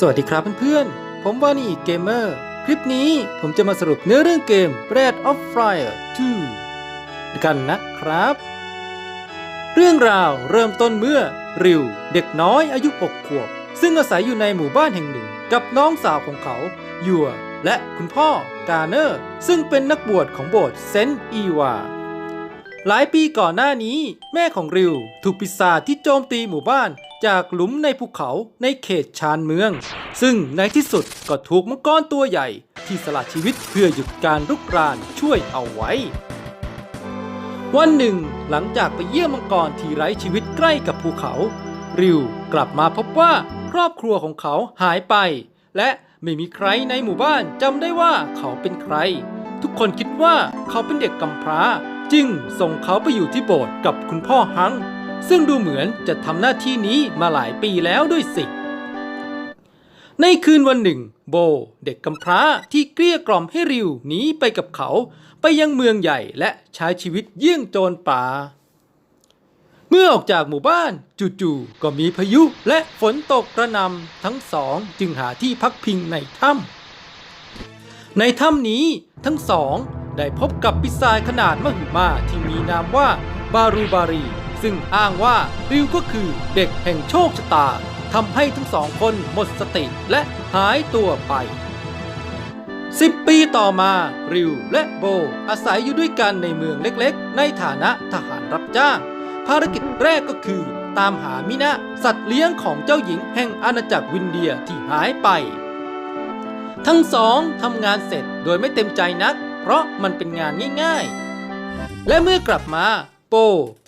สวัสดีครับเพื่อนๆ ผมวานี่เกมเมอร์ คลิปนี้ผมจะมาสรุปเนื้อเรื่องเกม Breath of Fire 2 กันนะครับ เรื่องราวเริ่มต้นเมื่อ ริว เด็กน้อยอายุ 6 ขวบ ซึ่งอาศัยอยู่ในหมู่บ้านแห่งหนึ่ง กับน้องสาวของเขายัวและคุณพ่อกาเนอร์ ซึ่งเป็นนักบวชของโบสถ์เซนต์อีวา หลายปีก่อนหน้านี้ แม่ของริว ถูกปีศาจที่โจมตีหมู่บ้าน จากหลุมในภูเขาในเขตชานเมือง ซึ่งในที่สุดก็ถูกมังกรตัวใหญ่ ที่สละชีวิตเพื่อหยุดการรุกรานช่วยเอาไว้ วันหนึ่ง หลังจากไปเยี่ยมมังกรที่ไร้ชีวิตใกล้กับภูเขา ริวกลับมาพบว่าครอบครัวของเขาหายไป และไม่มีใครในหมู่บ้านจำได้ว่าเขาเป็นใคร ทุกคนคิดว่าเขาเป็นเด็กกำพร้า จึงส่งเขาไปอยู่ที่โบสถ์กับคุณพ่อฮัง ซึ่งดูเหมือนจะทำหน้าที่นี้มาหลายปีแล้วด้วยสิ ในคืนวันหนึ่ง โบเด็กกำพร้าที่เกลี้ยกล่อมให้ริวหนีไปกับเขา ไปยังเมืองใหญ่และใช้ชีวิตเยี่ยงโจรป่า เมื่อออกจากหมู่บ้านจู่ๆก็มีพายุและฝนตกกระหนำทั้งสองจึงหาที่พักพิงในถ้ำในถ้ำนี้ทั้งสอง ได้พบกับปีศาจขนาดมหึมาที่มีนามว่าบารูบารี ซึ่งอ้างว่าริวก็คือเด็กแห่งโชคชะตาทำให้ทั้งสองคนหมดสติและหายตัวไปสิบปีต่อมา ริวและโบ อาศัยอยู่ด้วยกันในเมืองเล็กๆ ในฐานะทหารรับจ้าง ภารกิจแรกก็คือ ตามหามินะ สัตว์เลี้ยงของเจ้าหญิงแห่งอาณาจักรวินเดียที่หายไป ทั้งสองทำงานเสร็จโดยไม่เต็มใจนัก เพราะมันเป็นงานง่ายๆ และเมื่อกลับมา โป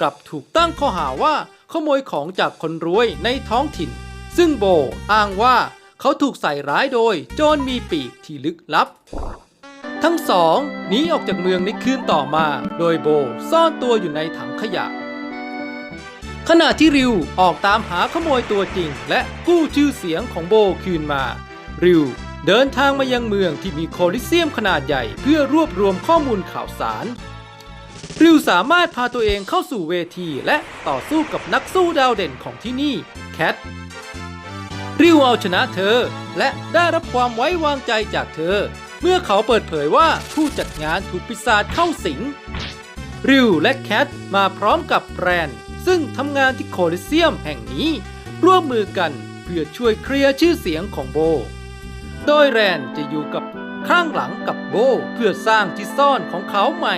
กลับถูกตั้งข้อหาว่าขโมยของจากคนรวยในท้องถิ่น ซึ่งโบอ้างว่าเขาถูกใส่ร้ายโดยโจรมีปีกที่ลึกลับ ทั้งสองหนีออกจากเมืองในคืนต่อมา โดยโบซ่อนตัวอยู่ในถังขยะ ขณะที่ริวออกตามหาขโมยตัวจริง และกู้ชื่อเสียงของโบคืนมา ริว เดินทางมายังเมืองที่มีโคลิเซียมขนาดใหญ่เพื่อรวบรวมข้อมูลข่าวสาร ริวสามารถพาตัวเองเข้าสู่เวทีและต่อสู้กับนักสู้ดาวเด่นของที่นี่ แคท ริวเอาชนะเธอ และได้รับความไว้วางใจจากเธอ เมื่อเขาเปิดเผยว่าผู้จัดงานถูกปีศาจเข้าสิง ริวและแคทมาพร้อมกับแบรนด์ซึ่งทำงานที่โคลิเซียมแห่งนี้ ร่วมมือกันเพื่อช่วยเคลียร์ชื่อเสียงของโบ โดยแรนจะอยู่กับข้างหลังกับโบเพื่อสร้างที่ซ่อนของเขาใหม่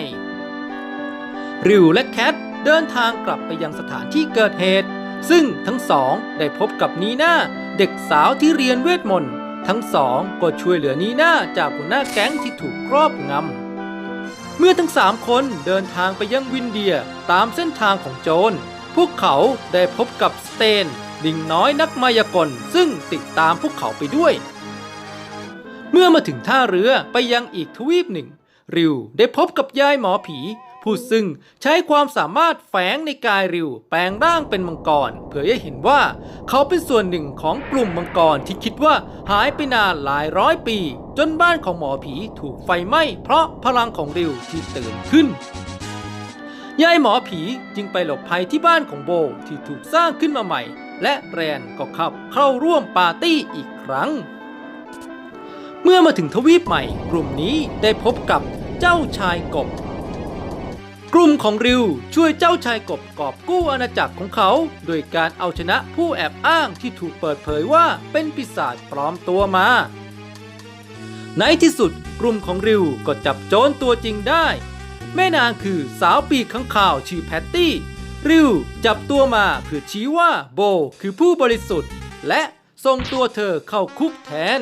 ริวและแคทเดินทางกลับไปยังสถานที่เกิดเหตุ ซึ่งทั้งสองได้พบกับนีน่าเด็กสาวที่เรียนเวทมนต์ทั้งสองก็ช่วยเหลือนีน่าจากหัวหน้าแก๊งที่ถูกครอบงำ เมื่อทั้งสามคนเดินทางไปยังวินเดียตามเส้นทางของโจร พวกเขาได้พบกับสเตนลิงน้อยนักมายากลซึ่งติดตามพวกเขาไปด้วย มื่อมาถึงท่าเรือไปยังอีกทวีปหนึ่ง ริวได้พบกับยายหมอผี ผู้ซึ่งใช้ความสามารถแฝงในกายริว แปลงร่างเป็นมังกรเพื่อให้เห็นว่าเขาเป็นส่วนหนึ่งของกลุ่มมังกรที่คิดว่าหายไปนานหลายร้อยปี จนบ้านของหมอผีถูกไฟไหม้เพราะพลังของริวที่ตื่นขึ้นยายหมอผีจึงไปหลบภัยที่บ้านของโบที่ถูกสร้างขึ้นมาใหม่ และแรนก็เข้าเข้าร่วมปาร์ตี้อีกครั้ง เมื่อมาถึงทวีปใหม่ กลุ่มนี้ได้พบกับเจ้าชายกบ กลุ่มของริวช่วยเจ้าชายกบกอบกู้อาณาจักรของเขา โดยการเอาชนะผู้แอบอ้างที่ถูกเปิดเผยว่าเป็นปีศาจปลอมตัวมา ในที่สุดกลุ่มของริวก็จับโจรตัวจริงได้ แม่นางคือสาวปีกข้างข่าวชื่อแพตตี้ ริวจับตัวมาเพื่อชี้ว่าโบคือผู้บริสุทธิ์ และส่งตัวเธอเข้าคุกแทน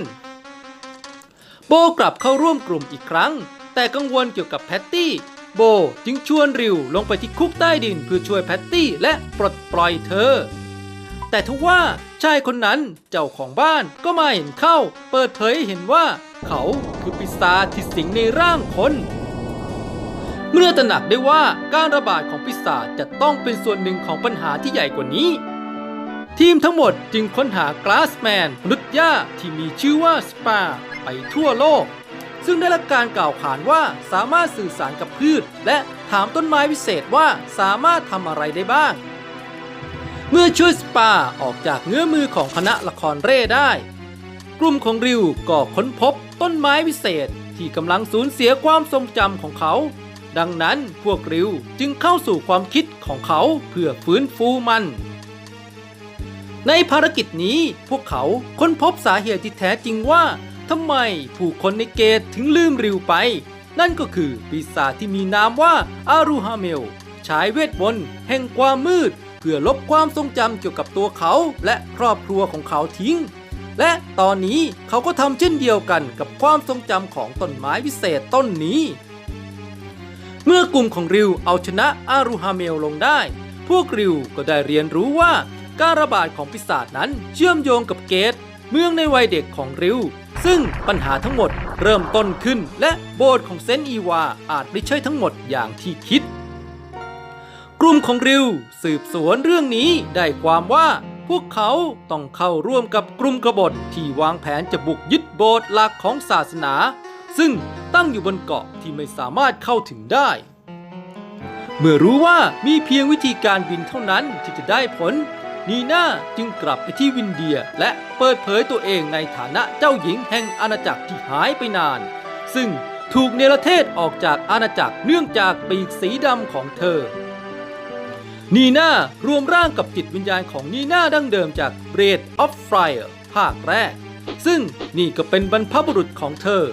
โบกลับเข้าร่วมกลุ่มอีกครั้ง แต่กังวลเกี่ยวกับแพตตี้ โบจึงชวนริวลงไปที่คุกใต้ดินเพื่อช่วยแพตตี้และปลดปล่อยเธอ แต่ทว่าชายคนนั้นเจ้าของบ้านก็มาเห็นเข้า เปิดเผยเห็นว่า เขาคือปีศาจที่สิงในร่างคนเมื่อตระหนักได้ว่าการระบาดของปีศาจจะต้องเป็นส่วนหนึ่งของปัญหาที่ใหญ่กว่านี้ ทีมทั้งหมดจึงค้นหากลาสแมนมนุษย์หญ้าที่มีชื่อว่าสปาไปทั่วโลก ซึ่งได้รับการกล่าวขานว่าสามารถสื่อสารกับพืช และถามต้นไม้วิเศษว่าสามารถทำอะไรได้บ้าง เมื่อช่วยสปาออกจากเงื้อมือของคณะละครเร่ได้ กลุ่มของริวก็ค้นพบต้นไม้วิเศษที่กำลังสูญเสียความทรงจำของเขา ดังนั้นพวกริวจึงเข้าสู่ความคิดของเขาเพื่อฟื้นฟูมัน ในภารกิจนี้พวกเขาค้นพบสาเหตุที่แท้จริงว่าทำไมผู้คนในเกตถึงลืมริวไป นั่นก็คือปีศาจที่มีนามว่าอารูฮาเมลใช้เวทมนต์แห่งความมืด เพื่อลบความทรงจำเกี่ยวกับตัวเขาและครอบครัวของเขาทิ้ง และตอนนี้เขาก็ทำเช่นเดียวกันกับความทรงจำของต้นไม้วิเศษต้นนี้ เมื่อกลุ่มของริวเอาชนะอารูฮาเมลลงได้ พวกริวก็ได้เรียนรู้ว่า การระบาดของปีศาจนั้นเชื่อมโยงกับเกต เมืองในวัยเด็กของริว ซึ่งปัญหาทั้งหมดเริ่มต้นขึ้น และโบสถ์ของเซนต์อีวาอาจไม่ใช่ทั้งหมดอย่างที่คิด กลุ่มของริว สืบสวนเรื่องนี้ได้ความว่าพวกเขาต้องเข้าร่วมกับกลุ่มกบฏที่วางแผนจะบุกยึดโบสถ์หลักของศาสนา ซึ่งตั้งอยู่บนเกาะที่ไม่สามารถเข้าถึงได้ เมื่อรู้ว่ามีเพียงวิธีการบินเท่านั้นที่จะได้ผล นีน่าจึงกลับไปที่วินเดียและเปิดเผยตัวเองในฐานะเจ้าหญิงแห่งอาณาจักรที่หายไปนาน ซึ่งถูกเนรเทศออกจากอาณาจักรเนื่องจากปีกสีดำของเธอ นีน่ารวมร่างกับจิตวิญญาณของนีน่าดั้งเดิมจาก Breath of Fire ภาคแรก ซึ่งนี่ก็เป็นบรรพบุรุษของเธอ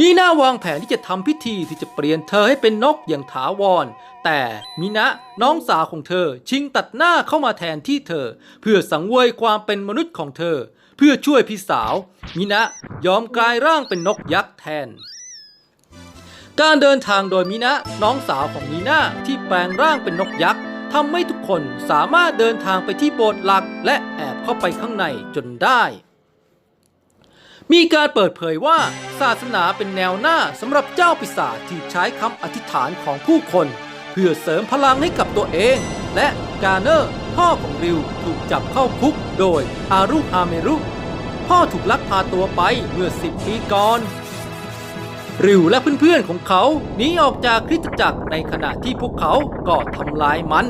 นีน่าวางแผนที่จะทำพิธีที่จะเปลี่ยนเธอให้เป็นนกอย่างถาวร แต่มินะน้องสาวของเธอชิงตัดหน้าเข้ามาแทนที่เธอ เพื่อสังเวยความเป็นมนุษย์ของเธอ เพื่อช่วยพี่สาว มินะยอมกลายร่างเป็นนกยักษ์แทน การเดินทางโดยมินะน้องสาวของนีนาที่แปลงร่างเป็นนกยักษ์ทำให้ทุกคนสามารถเดินทางไปที่โบสถ์หลัก และแอบเข้าไปข้างในจนได้ มีการเปิดเผยว่าศาสนาเป็นแนวหน้าสำหรับเจ้าปีศาจที่ใช้คำอธิษฐานของผู้คน เพื่อเสริมพลังให้กับตัวเอง และกาเนอร์ พ่อของริวถูกจับเข้าคุกโดยอารุฮาเมรุ พ่อถูกลักพาตัวไปเมื่อ 10 ปีก่อน ริวและเพื่อนๆของเขาหนีออกจากคริสตจักรในขณะที่พวกเขาก็ทำลายมัน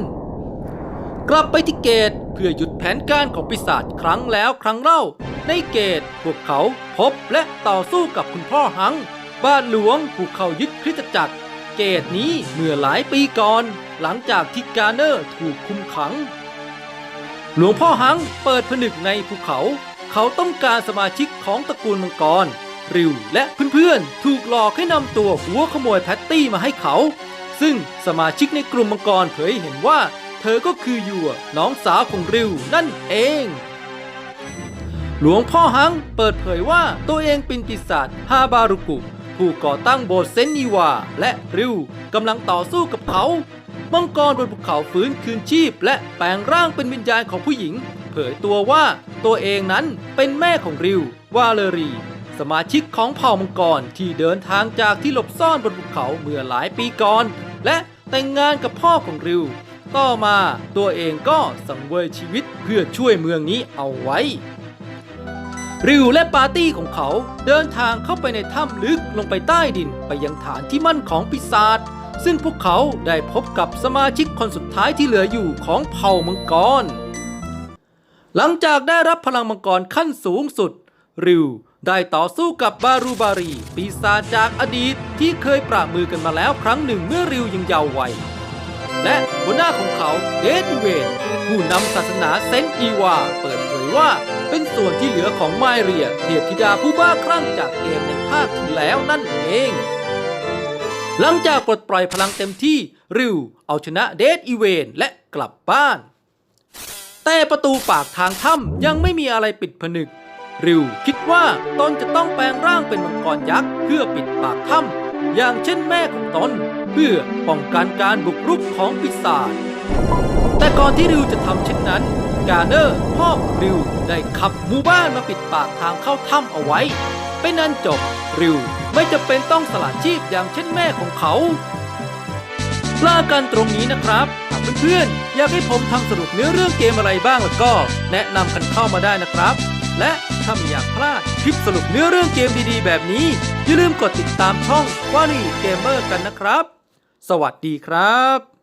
กลับไปที่เกตเพื่อหยุดแผนการของปีศาจครั้งแล้วครั้งเล่า ในเกตพวกเขาพบและต่อสู้กับคุณพ่อหัง บ้านหลวงผู้เขายึดคริสตจักร เกตนี้เมื่อหลายปีก่อน หลังจากที่กาเนอร์ถูกคุมขัง หลวงพ่อหังเปิดผนึกในภูเขา เขาต้องการสมาชิกของตระกูลมังกร ริวและเพื่อนๆ ถูกหลอกให้นำตัวหัวขโมยแพตตี้มาให้เขา ซึ่งสมาชิกในกลุ่มมังกรเผยเห็นว่า เธอก็คือยัวน้องสาวของริวนั่นเองหลวงพ่อฮังเปิดเผยว่าตัวเองเป็นปีศาจฮาบารุกุ ผู้ก่อตั้งโบสถ์เซนนิวา และริวกำลังต่อสู้กับเขามังกรบนภูเขาฟื้นคืนชีพ และแปลงร่างเป็นวิญญาณของผู้หญิง เผยตัวว่าตัวเองนั้นเป็นแม่ของริว วาเลรี สมาชิกของเผ่ามังกรที่เดินทางจากที่หลบซ่อนบนภูเขาเมื่อหลายปีก่อน และแต่งงานกับพ่อของริว ต่อมาตัวเองก็สังเวยชีวิตเพื่อช่วยเมืองนี้เอาไว้ ริวและปาร์ตี้ของเขาเดินทางเข้าไปในถ้ำลึกลงไปใต้ดินไปยังฐานที่มั่นของปีศาจซึ่งพวกเขาได้พบกับสมาชิกคนสุดท้ายที่เหลืออยู่ของเผ่ามังกร หลังจากได้รับพลังมังกรขั้นสูงสุด ริวได้ต่อสู้กับบารูบารี ปีศาจจากอดีตที่เคยปราบมือกันมาแล้วครั้งหนึ่งเมื่อริวยังเยาว์วัย และหัวหน้าของเขาเดดเวนผู้นำศาสนาเซนต์อีวา เปิดเผยว่า เป็นส่วนที่เหลือของไมเรีย เทพธิดาผู้บ้าคลั่งจากเกมในภาคที่แล้วนั่นเอง หลังจากปลดปล่อยพลังเต็มที่ริวเอาชนะเดดอีเวนและกลับบ้าน แต่ประตูปากทางถ้ำยังไม่มีอะไรปิดผนึก ริวคิดว่าตนจะต้องแปลงร่างเป็นมังกรยักษ์เพื่อปิดปากถ้ำอย่างเช่นแม่ของตนเพื่อป้องกันการบุกรุกของปีศาจแต่ก่อนที่ริวจะทำเช่นนั้น กาเนอร์พ่อริวได้ขับหมู่บ้านมาปิดปากทางเข้าถ้ำเอาไว้ เป็นนั้นจบริวไม่จะเป็นต้องสละชีพอย่างเช่นแม่ของเขาลากันตรงนี้นะครับหากเพื่อนๆอยากให้ผมทำสรุปเนื้อเรื่องเกมอะไรบ้างแล้วก็ แนะนำกันเข้ามาได้นะครับ และถ้าไม่อยากพลาดคลิปสรุปเนื้อเรื่องเกมดีๆ แบบนี้ อย่าลืมกดติดตามช่องว่านี่เกมเมอร์กันนะครับ สวัสดีครับ